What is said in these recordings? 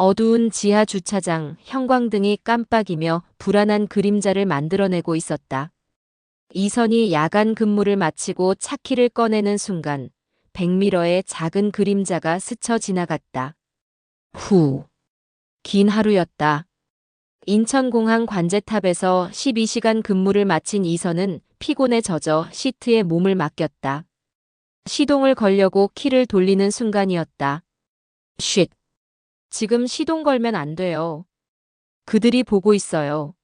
어두운 지하 주차장 형광등이 깜빡이며 불안한 그림자를 만들어내고 있었다. 이선이 야간 근무를 마치고 차키를 꺼내는 순간 백미러의 작은 그림자가 스쳐 지나갔다. 후. 긴 하루였다. 인천공항 관제탑에서 12시간 근무를 마친 이선은 피곤에 젖어 시트에 몸을 맡겼다. 시동을 걸려고 키를 돌리는 순간이었다. 쉿. 지금 시동 걸면 안 돼요. 그들이 보고 있어요.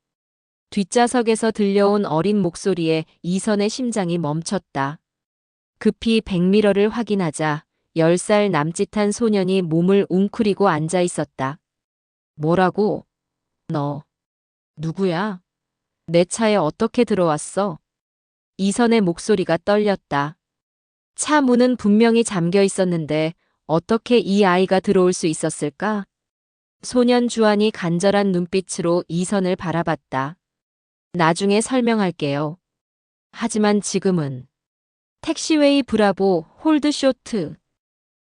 뒷좌석에서 들려온 어린 목소리에 이선의 심장이 멈췄다. 급히 백미러를 확인하자 10살 남짓한 소년이 몸을 웅크리고 앉아 있었다. 뭐라고? 너. 누구야? 내 차에 어떻게 들어왔어? 이선의 목소리가 떨렸다. 차 문은 분명히 잠겨 있었는데 어떻게 이 아이가 들어올 수 있었을까? 소년 주한이 간절한 눈빛으로 이선을 바라봤다. 나중에 설명할게요. 하지만 지금은 택시웨이 브라보 홀드 쇼트.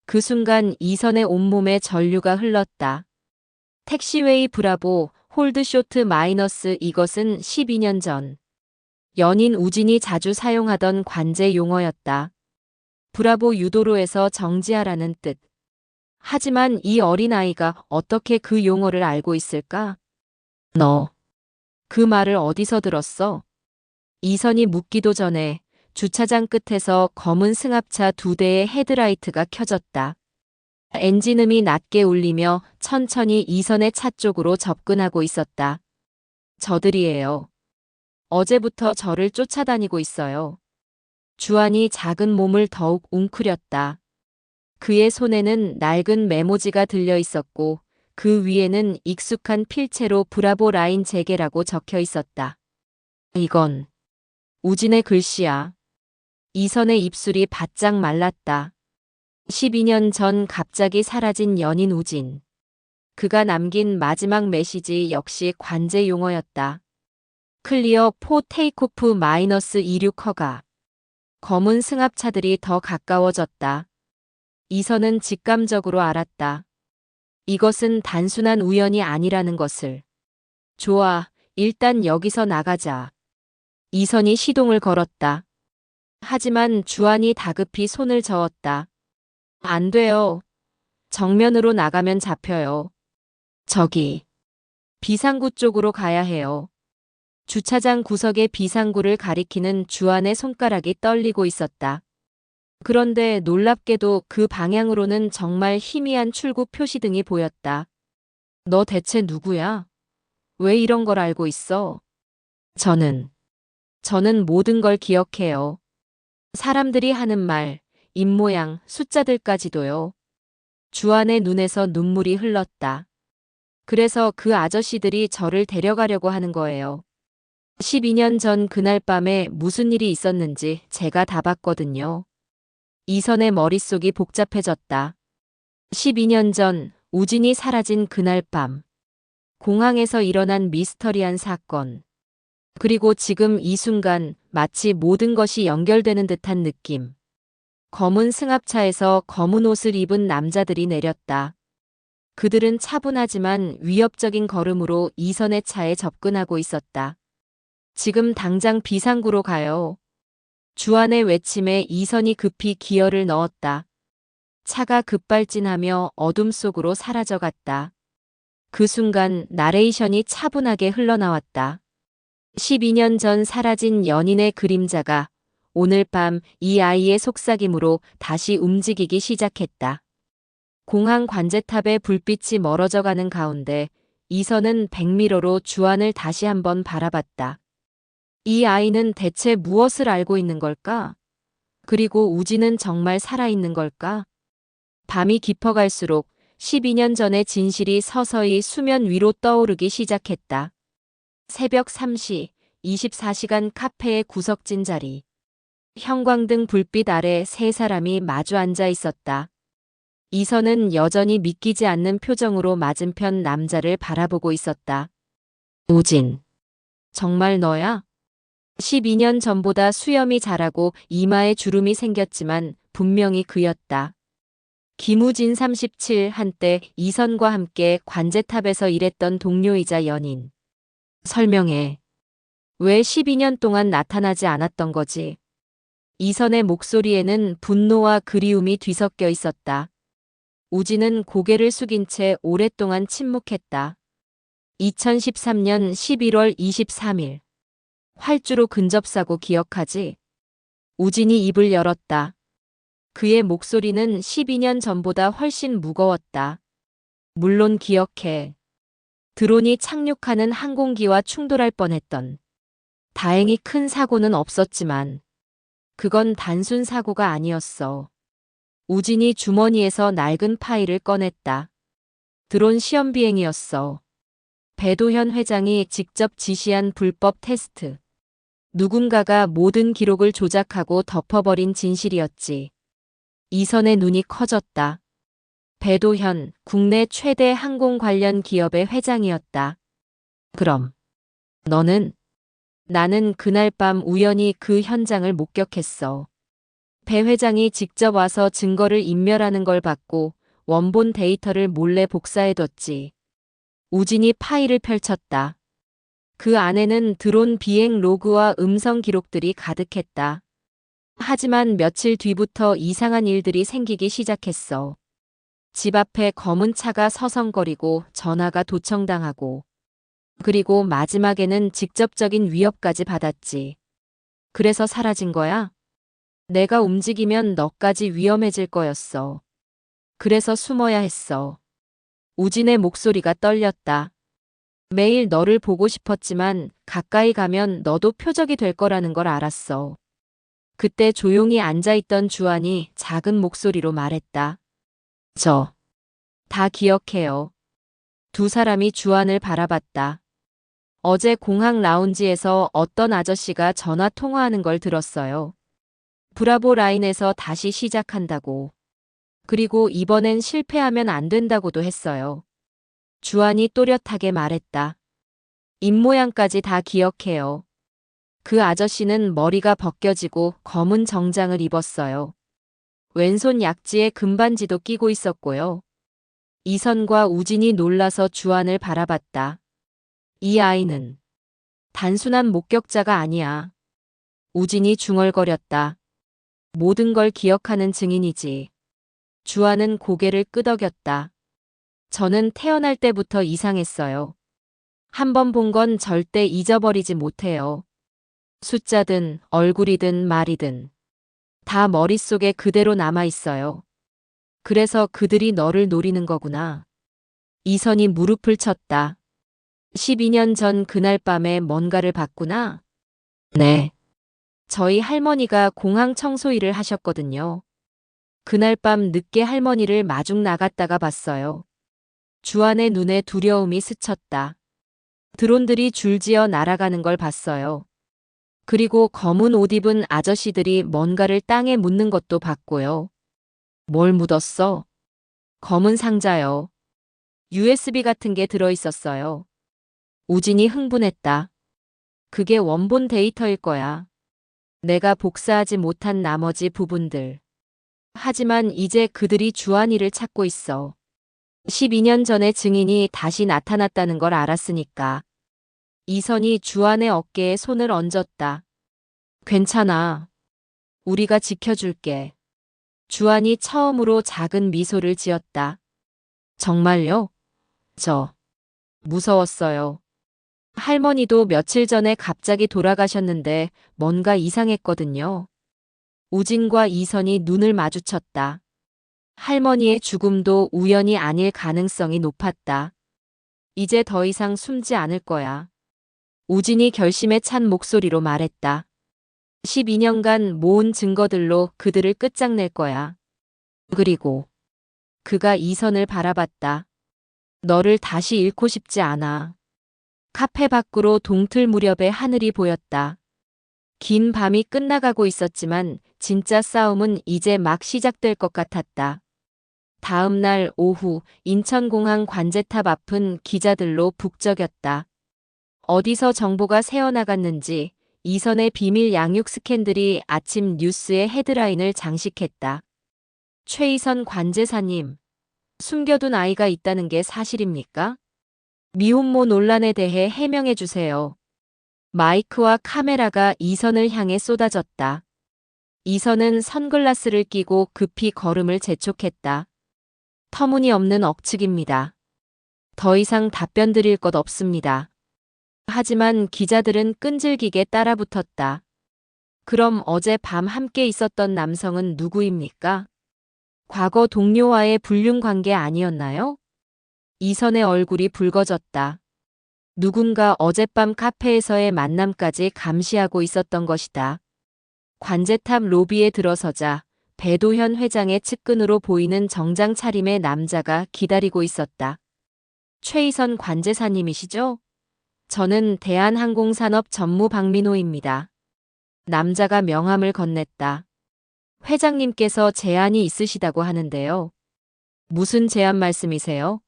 그 순간 이선의 온몸에 전류가 흘렀다. 택시웨이 브라보 홀드 쇼트 마이너스 이것은 12년 전 연인 우진이 자주 사용하던 관제 용어였다. 브라보 유도로에서 정지하라는 뜻. 하지만 이 어린아이가 어떻게 그 용어를 알고 있을까? 너, 그 말을 어디서 들었어? 이선이 묻기도 전에 주차장 끝에서 검은 승합차 두 대의 헤드라이트가 켜졌다. 엔진음이 낮게 울리며 천천히 이선의 차 쪽으로 접근하고 있었다. 저들이에요. 어제부터 저를 쫓아다니고 있어요. 주한이 작은 몸을 더욱 웅크렸다. 그의 손에는 낡은 메모지가 들려 있었고 그 위에는 익숙한 필체로 브라보 라인 재개라고 적혀 있었다. 이건 우진의 글씨야. 이선의 입술이 바짝 말랐다. 12년 전 갑자기 사라진 연인 우진. 그가 남긴 마지막 메시지 역시 관제 용어였다. 클리어 포 테이크오프 마이너스 26 허가. 검은 승합차들이 더 가까워졌다. 이선은 직감적으로 알았다. 이것은 단순한 우연이 아니라는 것을. 좋아, 일단 여기서 나가자. 이선이 시동을 걸었다. 하지만 주한이 다급히 손을 저었다. 안 돼요. 정면으로 나가면 잡혀요. 저기. 비상구 쪽으로 가야 해요. 주차장 구석의 비상구를 가리키는 주한의 손가락이 떨리고 있었다. 그런데 놀랍게도 그 방향으로는 정말 희미한 출구 표시등이 보였다. 너 대체 누구야? 왜 이런 걸 알고 있어? 저는, 저는 모든 걸 기억해요. 사람들이 하는 말, 입모양, 숫자들까지도요. 주한의 눈에서 눈물이 흘렀다. 그래서 그 아저씨들이 저를 데려가려고 하는 거예요. 12년 전 그날 밤에 무슨 일이 있었는지 제가 다 봤거든요. 이선의 머릿속이 복잡해졌다. 12년 전 우진이 사라진 그날 밤. 공항에서 일어난 미스터리한 사건. 그리고 지금 이 순간 마치 모든 것이 연결되는 듯한 느낌. 검은 승합차에서 검은 옷을 입은 남자들이 내렸다. 그들은 차분하지만 위협적인 걸음으로 이선의 차에 접근하고 있었다. 지금 당장 비상구로 가요. 주안의 외침에 이선이 급히 기어를 넣었다. 차가 급발진하며 어둠 속으로 사라져갔다. 그 순간 나레이션이 차분하게 흘러나왔다. 12년 전 사라진 연인의 그림자가 오늘 밤 이 아이의 속삭임으로 다시 움직이기 시작했다. 공항 관제탑의 불빛이 멀어져 가는 가운데 이선은 백미러로 주안을 다시 한번 바라봤다. 이 아이는 대체 무엇을 알고 있는 걸까? 그리고 우지는 정말 살아있는 걸까? 밤이 깊어갈수록 12년 전의 진실이 서서히 수면 위로 떠오르기 시작했다. 새벽 3시, 24시간 카페의 구석진 자리. 형광등 불빛 아래 세 사람이 마주 앉아 있었다. 이선은 여전히 믿기지 않는 표정으로 맞은편 남자를 바라보고 있었다. 우진. 정말 너야? 12년 전보다 수염이 자라고 이마에 주름이 생겼지만 분명히 그였다. 김우진 37 한때 이선과 함께 관제탑에서 일했던 동료이자 연인. 설명해. 왜 12년 동안 나타나지 않았던 거지? 이선의 목소리에는 분노와 그리움이 뒤섞여 있었다. 우진은 고개를 숙인 채 오랫동안 침묵했다. 2013년 11월 23일. 활주로 근접사고 기억하지? 우진이 입을 열었다. 그의 목소리는 12년 전보다 훨씬 무거웠다. 물론 기억해. 드론이 착륙하는 항공기와 충돌할 뻔했던. 다행히 큰 사고는 없었지만, 그건 단순 사고가 아니었어. 우진이 주머니에서 낡은 파일을 꺼냈다. 드론 시험 비행이었어. 배도현 회장이 직접 지시한 불법 테스트. 누군가가 모든 기록을 조작하고 덮어버린 진실이었지. 이선의 눈이 커졌다. 배도현, 국내 최대 항공 관련 기업의 회장이었다. 그럼, 너는? 나는 그날 밤 우연히 그 현장을 목격했어. 배 회장이 직접 와서 증거를 인멸하는 걸 봤고 원본 데이터를 몰래 복사해뒀지. 우진이 파일을 펼쳤다. 그 안에는 드론 비행 로그와 음성 기록들이 가득했다. 하지만 며칠 뒤부터 이상한 일들이 생기기 시작했어. 집 앞에 검은 차가 서성거리고 전화가 도청당하고 그리고 마지막에는 직접적인 위협까지 받았지. 그래서 사라진 거야? 내가 움직이면 너까지 위험해질 거였어. 그래서 숨어야 했어. 우진의 목소리가 떨렸다. 매일 너를 보고 싶었지만 가까이 가면 너도 표적이 될 거라는 걸 알았어. 그때 조용히 앉아있던 주안이 작은 목소리로 말했다. 저. 다 기억해요. 두 사람이 주안을 바라봤다. 어제 공항 라운지에서 어떤 아저씨가 전화 통화하는 걸 들었어요. 브라보 라인에서 다시 시작한다고. 그리고 이번엔 실패하면 안 된다고도 했어요. 주안이 또렷하게 말했다. 입모양까지 다 기억해요. 그 아저씨는 머리가 벗겨지고 검은 정장을 입었어요. 왼손 약지에 금반지도 끼고 있었고요. 이선과 우진이 놀라서 주안을 바라봤다. 이 아이는 단순한 목격자가 아니야. 우진이 중얼거렸다. 모든 걸 기억하는 증인이지. 주안은 고개를 끄덕였다. 저는 태어날 때부터 이상했어요. 한 번 본 건 절대 잊어버리지 못해요. 숫자든 얼굴이든 말이든 다 머릿속에 그대로 남아 있어요. 그래서 그들이 너를 노리는 거구나. 이선이 무릎을 쳤다. 12년 전 그날 밤에 뭔가를 봤구나. 네. 저희 할머니가 공항 청소 일을 하셨거든요. 그날 밤 늦게 할머니를 마중 나갔다가 봤어요. 주안의 눈에 두려움이 스쳤다. 드론들이 줄지어 날아가는 걸 봤어요. 그리고 검은 옷 입은 아저씨들이 뭔가를 땅에 묻는 것도 봤고요. 뭘 묻었어? 검은 상자요. USB 같은 게 들어있었어요. 우진이 흥분했다. 그게 원본 데이터일 거야. 내가 복사하지 못한 나머지 부분들. 하지만 이제 그들이 주한이를 찾고 있어. 12년 전의 증인이 다시 나타났다는 걸 알았으니까. 이선이 주안의 어깨에 손을 얹었다. 괜찮아. 우리가 지켜줄게. 주안이 처음으로 작은 미소를 지었다. 정말요? 저. 무서웠어요. 할머니도 며칠 전에 갑자기 돌아가셨는데 뭔가 이상했거든요. 우진과 이선이 눈을 마주쳤다. 할머니의 죽음도 우연이 아닐 가능성이 높았다. 이제 더 이상 숨지 않을 거야. 우진이 결심에 찬 목소리로 말했다. 12년간 모은 증거들로 그들을 끝장낼 거야. 그리고 그가 이선을 바라봤다. 너를 다시 잃고 싶지 않아. 카페 밖으로 동틀 무렵의 하늘이 보였다. 긴 밤이 끝나가고 있었지만 진짜 싸움은 이제 막 시작될 것 같았다. 다음 날 오후 인천공항 관제탑 앞은 기자들로 북적였다. 어디서 정보가 새어나갔는지 이선의 비밀 양육 스캔들이 아침 뉴스의 헤드라인을 장식했다. 최이선 관제사님, 숨겨둔 아이가 있다는 게 사실입니까? 미혼모 논란에 대해 해명해 주세요. 마이크와 카메라가 이선을 향해 쏟아졌다. 이선은 선글라스를 끼고 급히 걸음을 재촉했다. 터무니없는 억측입니다. 더 이상 답변 드릴 것 없습니다. 하지만 기자들은 끈질기게 따라붙었다. 그럼 어제 밤 함께 있었던 남성은 누구입니까? 과거 동료와의 불륜 관계 아니었나요? 이선의 얼굴이 붉어졌다. 누군가 어젯밤 카페에서의 만남까지 감시하고 있었던 것이다. 관제탑 로비에 들어서자 배도현 회장의 측근으로 보이는 정장 차림의 남자가 기다리고 있었다. 최이선 관제사님이시죠? 저는 대한항공산업 전무 박민호입니다. 남자가 명함을 건넸다. 회장님께서 제안이 있으시다고 하는데요. 무슨 제안 말씀이세요?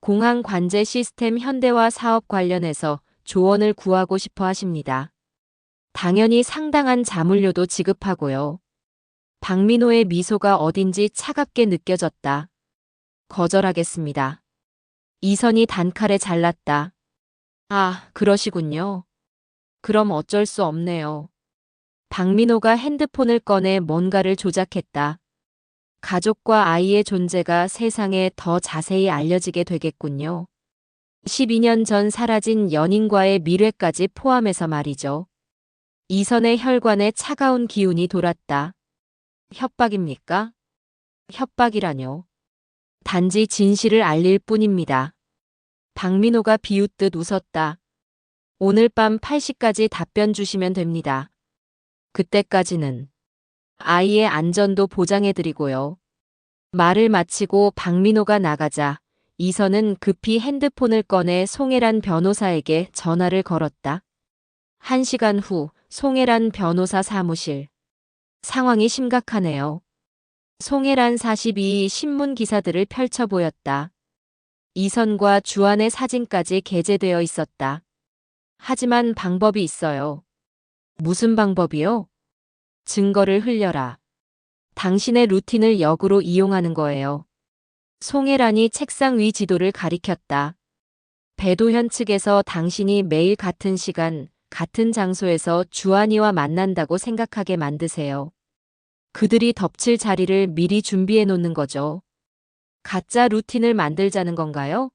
공항 관제 시스템 현대화 사업 관련해서 조언을 구하고 싶어 하십니다. 당연히 상당한 자물료도 지급하고요. 박민호의 미소가 어딘지 차갑게 느껴졌다. 거절하겠습니다. 이선이 단칼에 잘랐다. 아, 그러시군요. 그럼 어쩔 수 없네요. 박민호가 핸드폰을 꺼내 뭔가를 조작했다. 가족과 아이의 존재가 세상에 더 자세히 알려지게 되겠군요. 12년 전 사라진 연인과의 미래까지 포함해서 말이죠. 이선의 혈관에 차가운 기운이 돌았다. 협박입니까? 협박이라뇨. 단지 진실을 알릴 뿐입니다. 박민호가 비웃듯 웃었다. 오늘 밤 8시까지 답변 주시면 됩니다. 그때까지는 아이의 안전도 보장해드리고요. 말을 마치고 박민호가 나가자 이선은 급히 핸드폰을 꺼내 송혜란 변호사에게 전화를 걸었다. 한 시간 후 송혜란 변호사 사무실. 상황이 심각하네요. 송혜란 42이 신문 기사들을 펼쳐 보였다. 이선과 주안의 사진까지 게재되어 있었다. 하지만 방법이 있어요. 무슨 방법이요? 증거를 흘려라. 당신의 루틴을 역으로 이용하는 거예요. 송혜란이 책상 위 지도를 가리켰다. 배도현 측에서 당신이 매일 같은 시간, 같은 장소에서 주한이와 만난다고 생각하게 만드세요. 그들이 덮칠 자리를 미리 준비해 놓는 거죠. 가짜 루틴을 만들자는 건가요?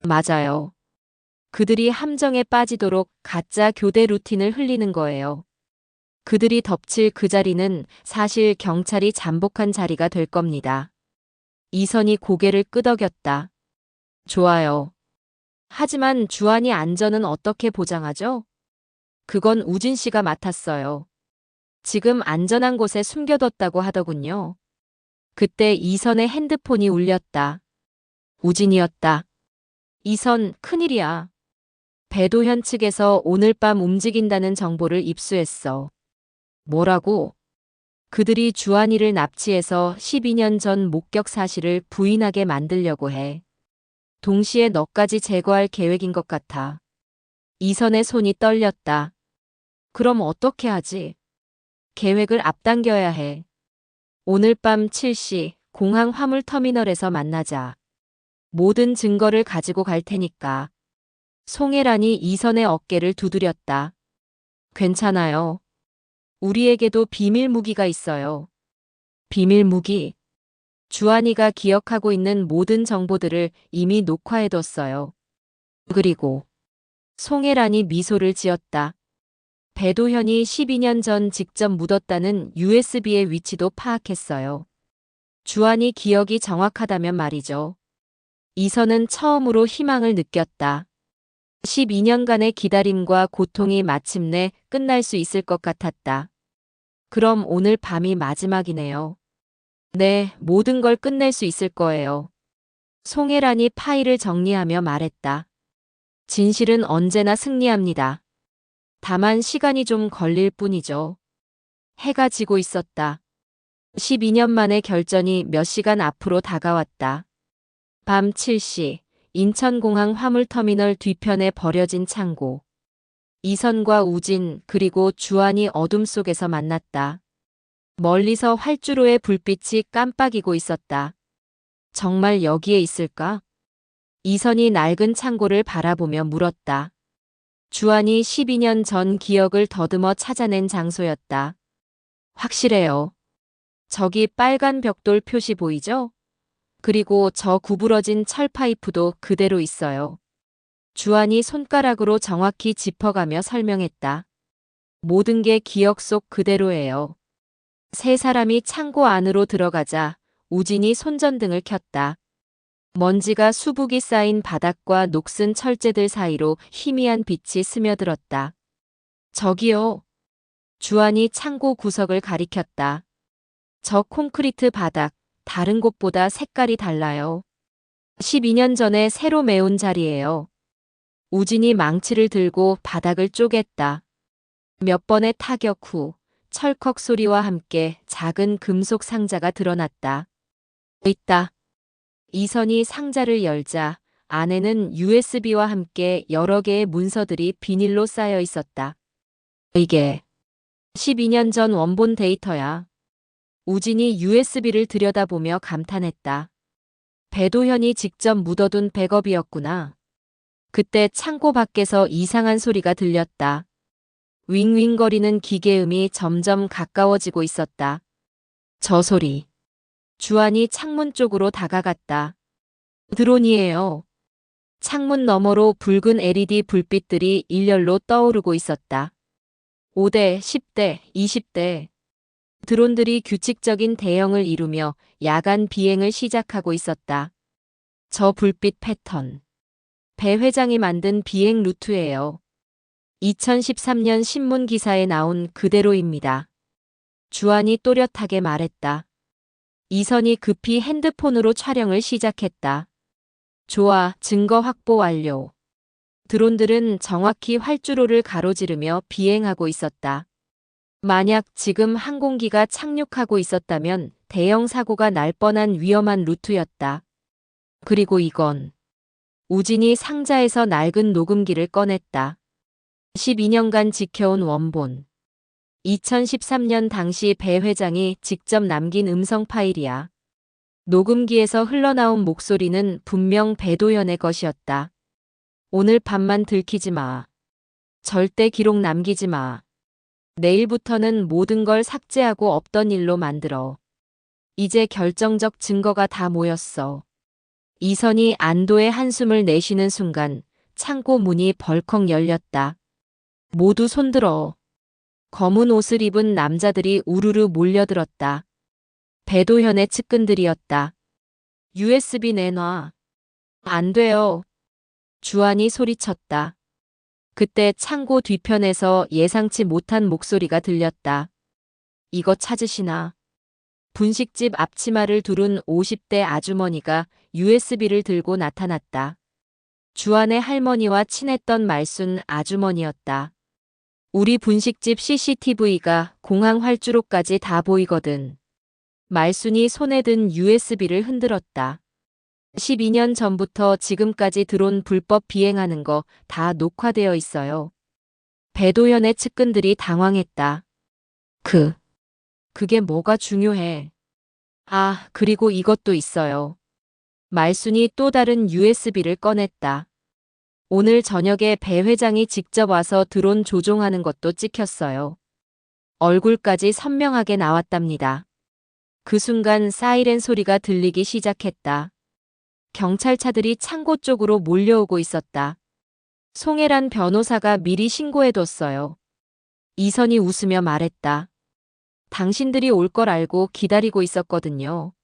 맞아요. 그들이 함정에 빠지도록 가짜 교대 루틴을 흘리는 거예요. 그들이 덮칠 그 자리는 사실 경찰이 잠복한 자리가 될 겁니다. 이선이 고개를 끄덕였다. 좋아요. 하지만 주한이 안전은 어떻게 보장하죠? 그건 우진 씨가 맡았어요. 지금 안전한 곳에 숨겨뒀다고 하더군요. 그때 이선의 핸드폰이 울렸다. 우진이었다. 이선, 큰일이야. 배도현 측에서 오늘 밤 움직인다는 정보를 입수했어. 뭐라고? 그들이 주한이를 납치해서 12년 전 목격 사실을 부인하게 만들려고 해. 동시에 너까지 제거할 계획인 것 같아. 이선의 손이 떨렸다. 그럼 어떻게 하지? 계획을 앞당겨야 해. 오늘 밤 7시 공항 화물터미널에서 만나자. 모든 증거를 가지고 갈 테니까. 송혜란이 이선의 어깨를 두드렸다. 괜찮아요. 우리에게도 비밀 무기가 있어요. 비밀 무기. 주한이가 기억하고 있는 모든 정보들을 이미 녹화해뒀어요. 그리고 송혜란이 미소를 지었다. 배도현이 12년 전 직접 묻었다는 USB의 위치도 파악했어요. 주한이 기억이 정확하다면 말이죠. 이선은 처음으로 희망을 느꼈다. 12년간의 기다림과 고통이 마침내 끝날 수 있을 것 같았다. 그럼 오늘 밤이 마지막이네요. 네, 모든 걸 끝낼 수 있을 거예요. 송혜란이 파일을 정리하며 말했다. 진실은 언제나 승리합니다. 다만 시간이 좀 걸릴 뿐이죠. 해가 지고 있었다. 12년 만의 결전이 몇 시간 앞으로 다가왔다. 밤 7시 인천공항 화물터미널 뒤편에 버려진 창고. 이선과 우진 그리고 주한이 어둠 속에서 만났다. 멀리서 활주로의 불빛이 깜빡이고 있었다. 정말 여기에 있을까? 이선이 낡은 창고를 바라보며 물었다. 주안이 12년 전 기억을 더듬어 찾아낸 장소였다. 확실해요. 저기 빨간 벽돌 표시 보이죠? 그리고 저 구부러진 철 파이프도 그대로 있어요. 주안이 손가락으로 정확히 짚어가며 설명했다. 모든 게 기억 속 그대로예요. 세 사람이 창고 안으로 들어가자 우진이 손전등을 켰다. 먼지가 수북이 쌓인 바닥과 녹슨 철제들 사이로 희미한 빛이 스며들었다. 저기요. 주안이 창고 구석을 가리켰다. 저 콘크리트 바닥, 다른 곳보다 색깔이 달라요. 12년 전에 새로 메운 자리예요. 우진이 망치를 들고 바닥을 쪼갰다. 몇 번의 타격 후 철컥 소리와 함께 작은 금속 상자가 드러났다. 있다. 이선이 상자를 열자 안에는 USB와 함께 여러 개의 문서들이 비닐로 쌓여 있었다. 이게 12년 전 원본 데이터야. 우진이 USB를 들여다보며 감탄했다. 배도현이 직접 묻어둔 백업이었구나. 그때 창고 밖에서 이상한 소리가 들렸다. 윙윙거리는 기계음이 점점 가까워지고 있었다. 저 소리. 주안이 창문 쪽으로 다가갔다. 드론이에요. 창문 너머로 붉은 LED 불빛들이 일렬로 떠오르고 있었다. 5대, 10대, 20대. 드론들이 규칙적인 대형을 이루며 야간 비행을 시작하고 있었다. 저 불빛 패턴. 배 회장이 만든 비행 루트예요. 2013년 신문 기사에 나온 그대로입니다. 주안이 또렷하게 말했다. 이선이 급히 핸드폰으로 촬영을 시작했다. 좋아, 증거 확보 완료. 드론들은 정확히 활주로를 가로지르며 비행하고 있었다. 만약 지금 항공기가 착륙하고 있었다면 대형 사고가 날 뻔한 위험한 루트였다. 그리고 이건 우진이 상자에서 낡은 녹음기를 꺼냈다. 12년간 지켜온 원본. 2013년 당시 배 회장이 직접 남긴 음성 파일이야. 녹음기에서 흘러나온 목소리는 분명 배도연의 것이었다. 오늘 밤만 들키지 마. 절대 기록 남기지 마. 내일부터는 모든 걸 삭제하고 없던 일로 만들어. 이제 결정적 증거가 다 모였어. 이선이 안도의 한숨을 내쉬는 순간 창고 문이 벌컥 열렸다. 모두 손들어. 검은 옷을 입은 남자들이 우르르 몰려들었다. 배도현의 측근들이었다. USB 내놔. 안 돼요. 주안이 소리쳤다. 그때 창고 뒤편에서 예상치 못한 목소리가 들렸다. 이거 찾으시나? 분식집 앞치마를 두른 50대 아주머니가 USB를 들고 나타났다. 주안의 할머니와 친했던 말순 아주머니였다. 우리 분식집 CCTV가 공항 활주로까지 다 보이거든. 말순이 손에 든 USB를 흔들었다. 12년 전부터 지금까지 드론 불법 비행하는 거 다 녹화되어 있어요. 배도현의 측근들이 당황했다. 그, 그게 뭐가 중요해. 아, 그리고 이것도 있어요. 말순이 또 다른 USB를 꺼냈다. 오늘 저녁에 배 회장이 직접 와서 드론 조종하는 것도 찍혔어요. 얼굴까지 선명하게 나왔답니다. 그 순간 사이렌 소리가 들리기 시작했다. 경찰차들이 창고 쪽으로 몰려오고 있었다. 송혜란 변호사가 미리 신고해뒀어요. 이선이 웃으며 말했다. 당신들이 올 걸 알고 기다리고 있었거든요.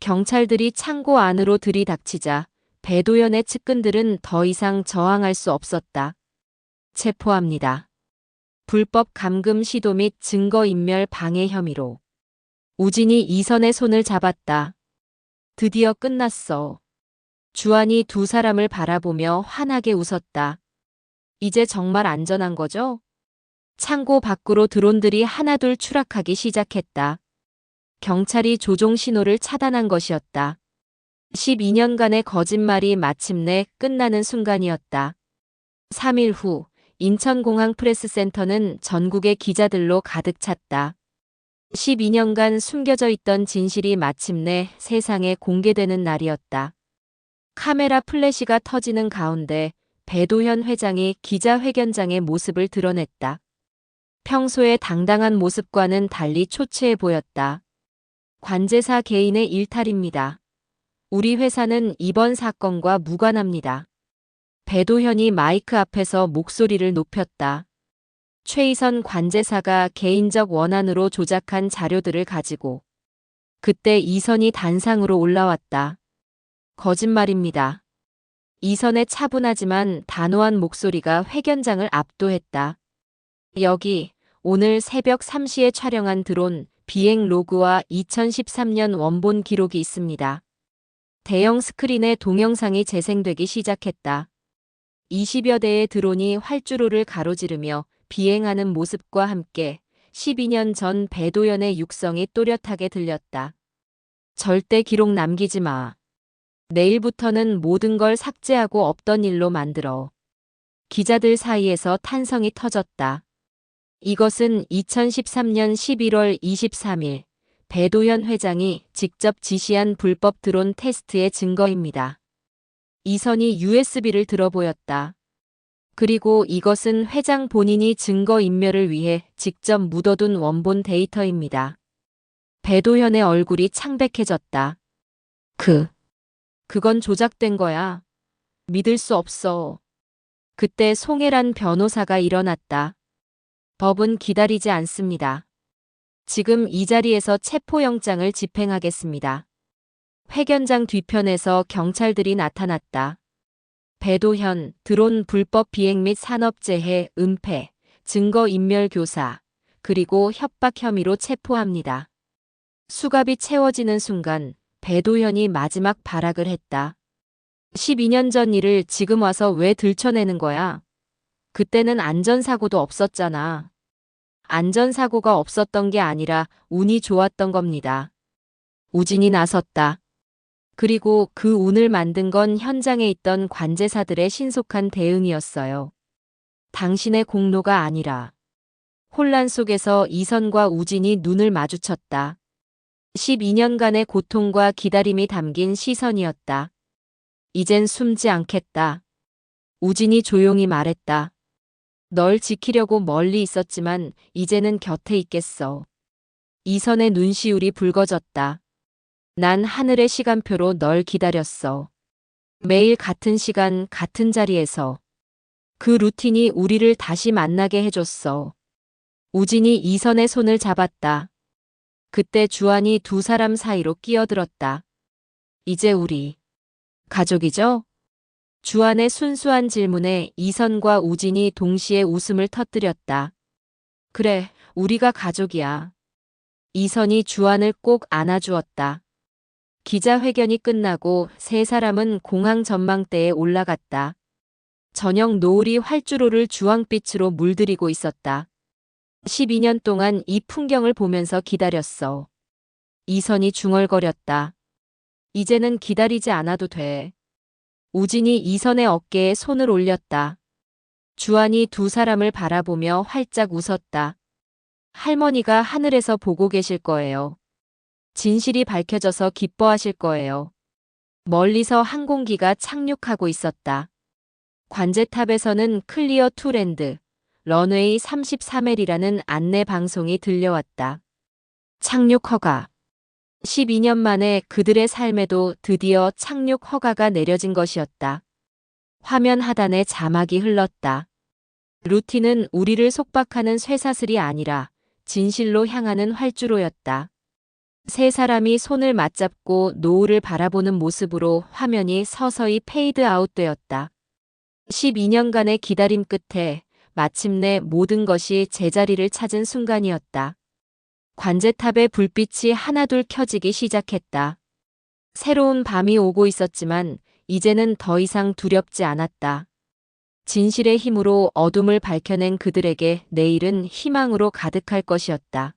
경찰들이 창고 안으로 들이닥치자 배도연의 측근들은 더 이상 저항할 수 없었다. 체포합니다. 불법 감금 시도 및 증거인멸 방해 혐의로. 우진이 이선의 손을 잡았다. 드디어 끝났어. 주안이 두 사람을 바라보며 환하게 웃었다. 이제 정말 안전한 거죠? 창고 밖으로 드론들이 하나둘 추락하기 시작했다. 경찰이 조종 신호를 차단한 것이었다. 12년간의 거짓말이 마침내 끝나는 순간이었다. 3일 후 인천공항 프레스센터는 전국의 기자들로 가득 찼다. 12년간 숨겨져 있던 진실이 마침내 세상에 공개되는 날이었다. 카메라 플래시가 터지는 가운데 배도현 회장이 기자회견장의 모습을 드러냈다. 평소의 당당한 모습과는 달리 초췌해 보였다. 관제사 개인의 일탈입니다. 우리 회사는 이번 사건과 무관합니다. 배도현이 마이크 앞에서 목소리를 높였다. 최희선 관제사가 개인적 원한으로 조작한 자료들을 가지고 그때 이선이 단상으로 올라왔다. 거짓말입니다. 이선의 차분하지만 단호한 목소리가 회견장을 압도했다. 여기 오늘 새벽 3시에 촬영한 드론 비행 로그와 2013년 원본 기록이 있습니다. 대형 스크린에 동영상이 재생되기 시작했다. 20여 대의 드론이 활주로를 가로지르며 비행하는 모습과 함께 12년 전 배도연의 육성이 또렷하게 들렸다. 절대 기록 남기지 마. 내일부터는 모든 걸 삭제하고 없던 일로 만들어. 기자들 사이에서 탄성이 터졌다. 이것은 2013년 11월 23일 배도현 회장이 직접 지시한 불법 드론 테스트의 증거입니다. 이선이 USB를 들어보였다. 그리고 이것은 회장 본인이 증거 인멸을 위해 직접 묻어둔 원본 데이터입니다. 배도현의 얼굴이 창백해졌다. 그, 그건 조작된 거야. 믿을 수 없어. 그때 송혜란 변호사가 일어났다. 법은 기다리지 않습니다. 지금 이 자리에서 체포영장을 집행하겠습니다. 회견장 뒤편에서 경찰들이 나타났다. 배도현, 드론 불법 비행 및 산업재해, 은폐, 증거인멸 교사, 그리고 협박 혐의로 체포합니다. 수갑이 채워지는 순간 배도현이 마지막 발악을 했다. 12년 전 일을 지금 와서 왜 들춰내는 거야? 그때는 안전사고도 없었잖아. 안전사고가 없었던 게 아니라 운이 좋았던 겁니다. 우진이 나섰다. 그리고 그 운을 만든 건 현장에 있던 관제사들의 신속한 대응이었어요. 당신의 공로가 아니라. 혼란 속에서 이선과 우진이 눈을 마주쳤다. 12년간의 고통과 기다림이 담긴 시선이었다. 이젠 숨지 않겠다. 우진이 조용히 말했다. 널 지키려고 멀리 있었지만 이제는 곁에 있겠어. 이선의 눈시울이 붉어졌다. 난 하늘의 시간표로 널 기다렸어. 매일 같은 시간, 같은 자리에서. 그 루틴이 우리를 다시 만나게 해줬어. 우진이 이선의 손을 잡았다. 그때 주한이 두 사람 사이로 끼어들었다. 이제 우리 가족이죠? 주한의 순수한 질문에 이선과 우진이 동시에 웃음을 터뜨렸다. 그래, 우리가 가족이야. 이선이 주한을 꼭 안아주었다. 기자회견이 끝나고 세 사람은 공항 전망대에 올라갔다. 저녁 노을이 활주로를 주황빛으로 물들이고 있었다. 12년 동안 이 풍경을 보면서 기다렸어. 이선이 중얼거렸다. 이제는 기다리지 않아도 돼. 우진이 이선의 어깨에 손을 올렸다. 주한이 두 사람을 바라보며 활짝 웃었다. 할머니가 하늘에서 보고 계실 거예요. 진실이 밝혀져서 기뻐하실 거예요. 멀리서 항공기가 착륙하고 있었다. 관제탑에서는 클리어 투랜드, 런웨이 33L이라는 안내 방송이 들려왔다. 착륙 허가. 12년 만에 그들의 삶에도 드디어 착륙 허가가 내려진 것이었다. 화면 하단에 자막이 흘렀다. 루틴은 우리를 속박하는 쇠사슬이 아니라 진실로 향하는 활주로였다. 세 사람이 손을 맞잡고 노을을 바라보는 모습으로 화면이 서서히 페이드 아웃되었다. 12년간의 기다림 끝에 마침내 모든 것이 제자리를 찾은 순간이었다. 관제탑의 불빛이 하나둘 켜지기 시작했다. 새로운 밤이 오고 있었지만 이제는 더 이상 두렵지 않았다. 진실의 힘으로 어둠을 밝혀낸 그들에게 내일은 희망으로 가득할 것이었다.